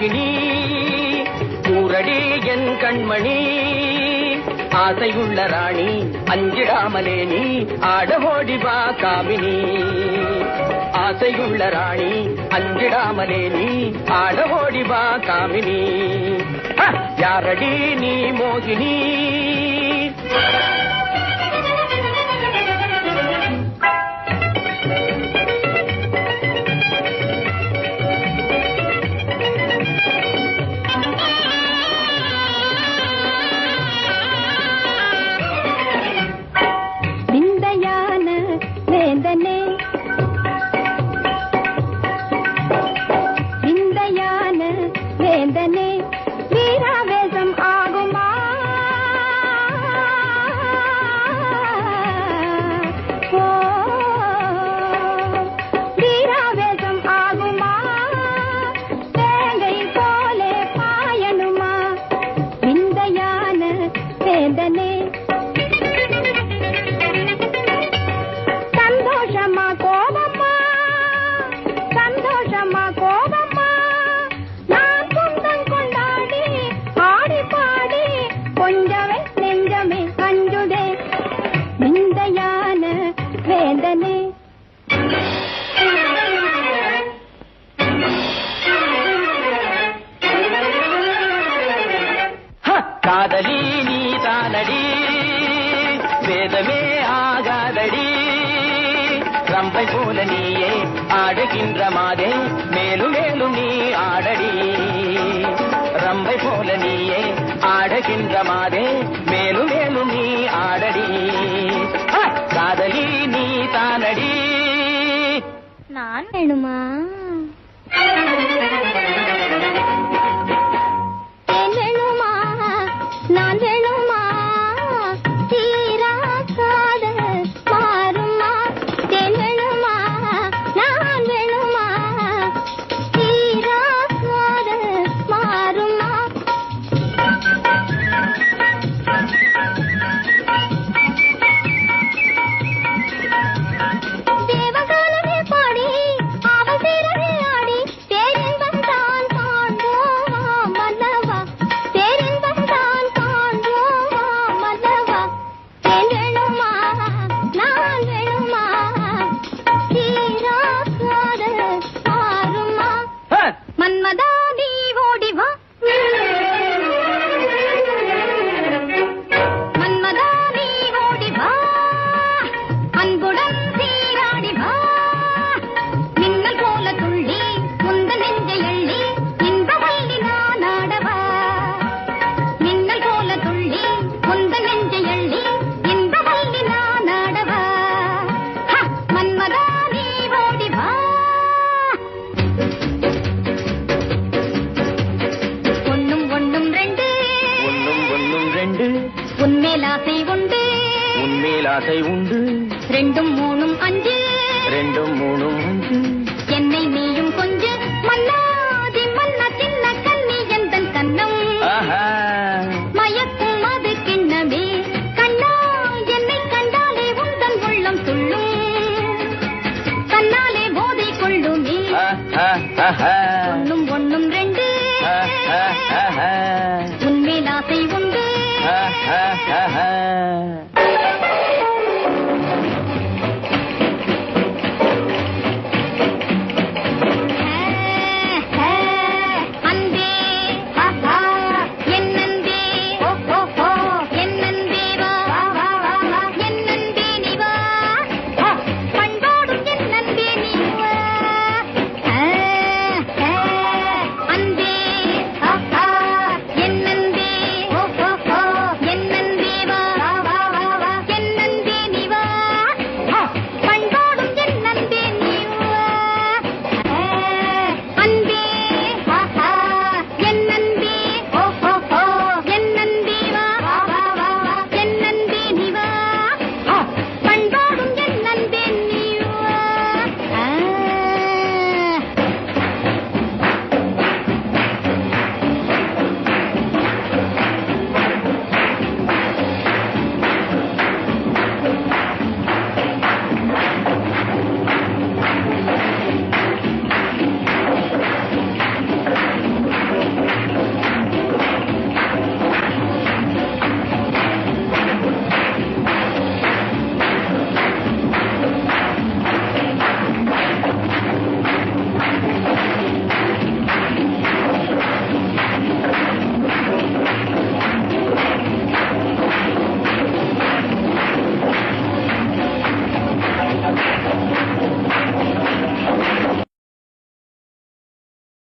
மோகினி கூரடி என் கண்மணி. ஆசையுள்ள ராணி அஞ்சிடாமலே நீ. ஆட வா காமினி. ஆசையுள்ள ராணி அஞ்சிடாமலே நீ. ஆட வா காமினி. யாரடி நீ மோகினி? காதலி நீ தானடி வேதமே ஆகாதடி. ரம்பை போல நீயே ஆடுகின்ற மாதே மேலும் மேலும் நீ ஆடடி. ரம்பை போல நீயே ஆடுகின்ற மாதே மேலும் மேலும் நீ ஆடடி. காதலி நீ தானடி நான் வேணுமா? ஆசை உண்டு. ரெண்டும் மூணும் அஞ்சு. ரெண்டும் மூணும் அஞ்சு. என்னை நீயும் கொஞ்சம் மன்னாதி மன்னா சின்ன கண்ணி எந்தன் கண்ணம் மயக்கும் அது கிண்ணமே. கண்ணா என்னை கண்டாலே உந்தன் உள்ளம் துள்ளும். கண்ணாலே போதை கொள்ளுமே. ஒன்னும் ஒன்னும் ரெண்டு. உண்மையில் ஆசை உண்டு.